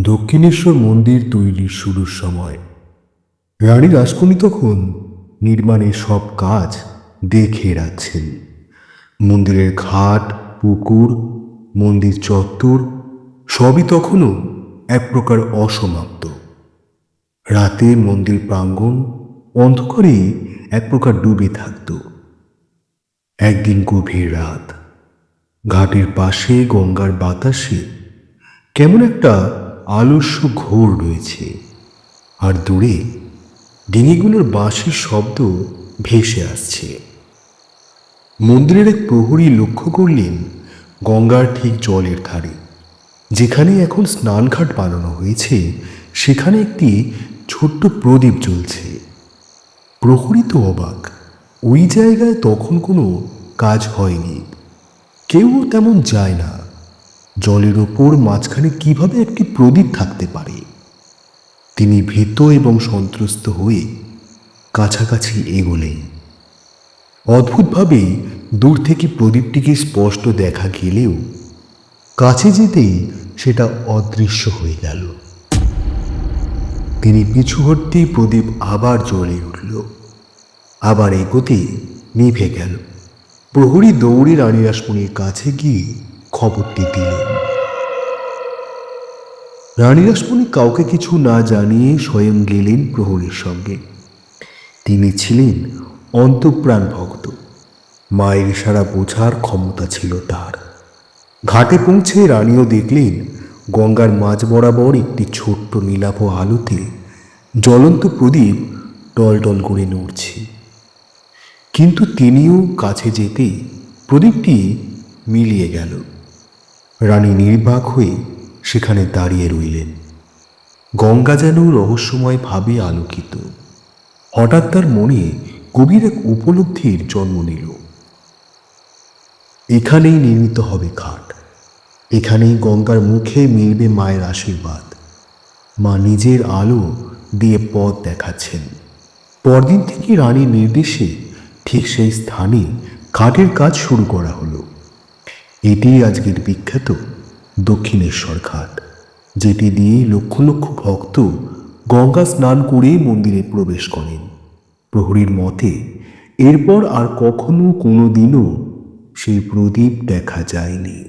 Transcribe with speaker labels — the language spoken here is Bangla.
Speaker 1: দক্ষিণেশ্বর মন্দির তৈরির শুরুর সময়। রানী রাজকনি তখন নির্মাণের সব কাজ দেখে রাখছেন। মন্দিরের ঘাট, পুকুর, মন্দির চত্বর সবই তখনও এক প্রকার অসমাপ্ত। রাতে মন্দির প্রাঙ্গণ অন্ধকারে এক প্রকার ডুবে থাকত। একদিন গভীর রাত। ঘাটের পাশে গঙ্গার বাতাসে কেমন একটা আলস্য ঘোর রয়েছে। আর দূরে ডিঙিগুলোর বাঁশির শব্দ ভেসে আসছে। মন্দিরের এক প্রহরী লক্ষ্য করলেন গঙ্গার ঠিক জলের ধারে। যেখানে এখন স্নানঘাট বানানো হয়েছে, সেখানে একটি ছোট্ট প্রদীপ জ্বলছে। প্রহরী তো অবাক, ওই জায়গায় তখন কোনো কাজ হয়নি। কেউ তেমন যায় না। জলের ওপর মাঝখানে কীভাবে একটি প্রদীপ থাকতে পারে? তিনি ভীত এবং সন্ত্রস্ত হয়ে কাছাকাছি এগোলেন। অদ্ভুতভাবে দূর থেকে প্রদীপটিকে স্পষ্ট দেখা গেলেও কাছে যেতেই সেটা অদৃশ্য হয়ে গেল। তিনি পিছু হটতেই প্রদীপ আবার জ্বলে উঠল। আবার এগোতে নিভে গেল। প্রহরী দৌড়ে রানী রাসমণির কাছে গিয়ে খবরটি দিলেন। রানী রাসমণি কাউকে কিছু না জানিয়ে স্বয়ং গেলেন প্রহরীর সঙ্গে। তিনি ছিলেন অন্তপ্রাণ ভক্ত। মায়ের ইশারা বোঝার ক্ষমতা ছিল তার। ঘাটে পৌঁছে রানীও দেখলেন গঙ্গার মাঝ বরাবর একটি ছোট্ট নীলাভ আলোতে জ্বলন্ত প্রদীপ টলটল করে নড়ছে। কিন্তু তিনিও কাছে যেতে প্রদীপটি মিলিয়ে গেল। রানী নির্বাক হয়ে সেখানে দাঁড়িয়ে রইলেন। গঙ্গা যেন রহস্যময় ভাবে আলোকিত। হঠাৎ তার মনে গভীর এক উপলব্ধির জন্ম নিল। এখানেই নির্মিত হবে ঘাট। এখানেই গঙ্গার মুখে মিলবে মায়ের আশীর্বাদ। মা নিজের আলো দিয়ে পথ দেখাচ্ছেন। পরদিন থেকে রানীর নির্দেশে ঠিক সেই স্থানে ঘাটের কাজ শুরু করা হলো। এটি আজকের বিখ্যাত দক্ষিণেশ্বর ঘাট, যেটি দিয়ে লক্ষ লক্ষ ভক্ত গঙ্গা স্নান করে মন্দিরে প্রবেশ করেন। প্রহরীর মতে, এরপর আর কখনো কোনো দিনও সেই প্রদীপ দেখা যায়নি।